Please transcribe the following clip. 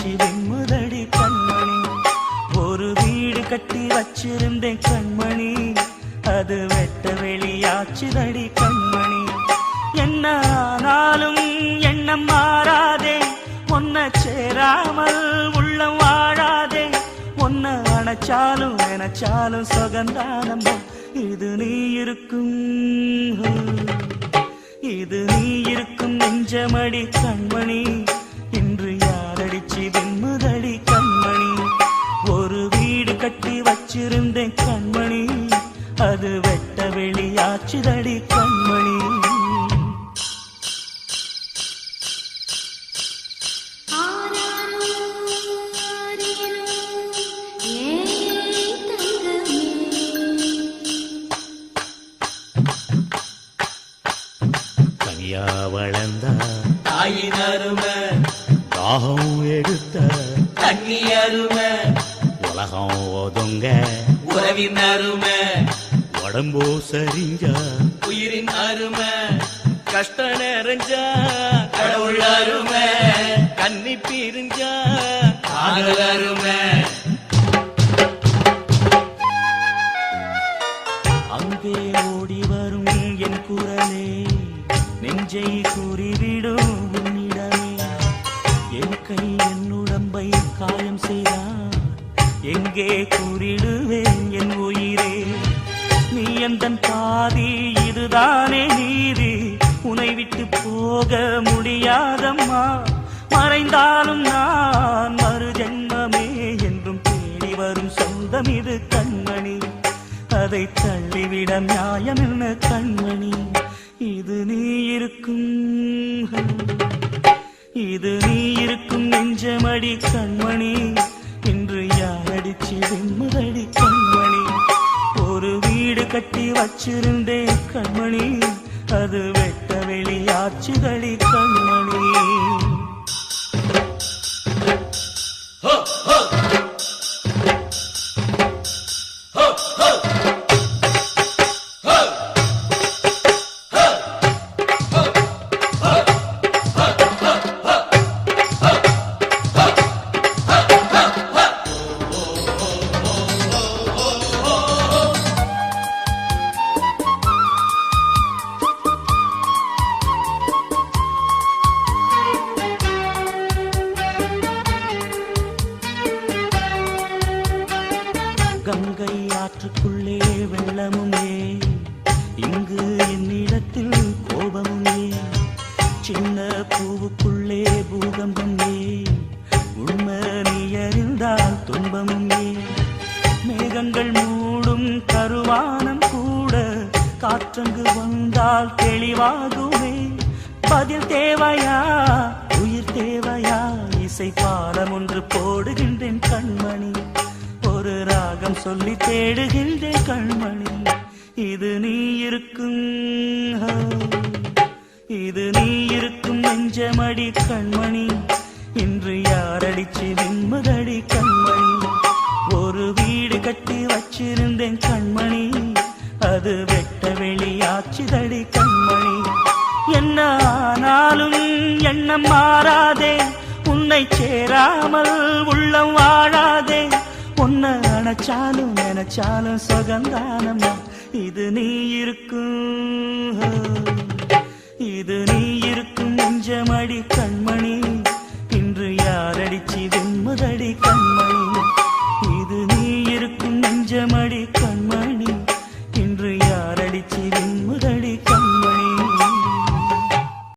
வச்சு வெண்முதடி கண்மணி. ஒரு வீடு கட்டி வச்சிருந்தேன் கண்மணி. அது வெட்ட வெளியாச்சுதடி கண்மணி. என்ன ஆனாலும் எண்ணம் மாறாதே. ஒன்ன சேராமல் உள்ளம் வாழாதே. ஒன்ன அணைச்சாலும் நினைச்சாலும் சுகந்தானம்மா. இது நீ இருக்கும் இது நீ இருக்கும் நெஞ்சமடி கண்மணி. கட்டி வச்சிருந்தேன் கண்மணி. அது வெட்ட வெளியாச்சுதடி கண்மணி. ஆராரோ ஆரேரோ ஏய் தங்கமே தனியா வளர்ந்தா தாயின் அருமை. தாகம் எடுத்த தண்ணி அருமை. உலகம் ஒதுங்க உறவின் அருமை. உடம்போ சரிஞ்சா. உயிரின் அருமை. கஷ்ட நிறைஞ்சா. கடவுள் அருமை. கன்னி பிரிஞ்சா. காதல் அருமை. அங்கே ஓடி வரும் என் குரலே. நெஞ்சை கூறிவிடும் உன்னிடமே. என் கை என் உடம்பை காயம் செய்தான் எங்கே கூறிடுவேன் என் உயிரே? நீ எந்தன் பாதி இதுதானே நீதி. உனை விட்டு போக முடியாதம்மா. மறைந்தாலும் நான் மறு ஜென்மமே என்றும் தேடி வரும் சொந்தம் இது கண்மணி. அதை தள்ளிவிட நியாயம் என்ன கண்மணி? இது நீ இருக்கும் இது நீ இருக்கும் நெஞ்சமடி கண்மணி. வச்சிருந்தேன் கண்மணி. அது வெட்ட வெளியாச்சுதடி கண்மணி. எனக்குள்ளே வெள்ளமும். ஏன் இங்கு என்னிடத்தில் கோபமும். ஏன் சின்ன பூவுக்குள்ளே பூகம்பம். ஏன் உண்மை நீ அறிந்தால் துன்பமும். ஏன் மேகங்கள் மூடும் கருவானம் கூட. காற்றங்கு வந்தால் தெளிவாகுமே. பதில் தேவையா? உயிர் தேவையா? இசை பாடம் ஒன்று போடுகின்றேன் கண்மணி. ஒரு ராகம் சொல்லி தேடுகின்றே கண்மணி. இது நீ இருக்கும் இது நீ இருக்கும் நெஞ்சமடி கண்மணி. இன்று யாரடிச்சு நிம்மதடி கண்மணி? ஒரு வீடு கட்டி வச்சிருந்தேன் கண்மணி. அது வெட்ட வெளியாச்சுதடி கண்மணி. என்ன ஆனாலும் எண்ணம் மாறாதே. உன்னை சேராமல் உள்ளம் வாழாதே நினைச்சாலும் நினைச்சாலும் சுகந்தானம் இது நீ இருக்கும்.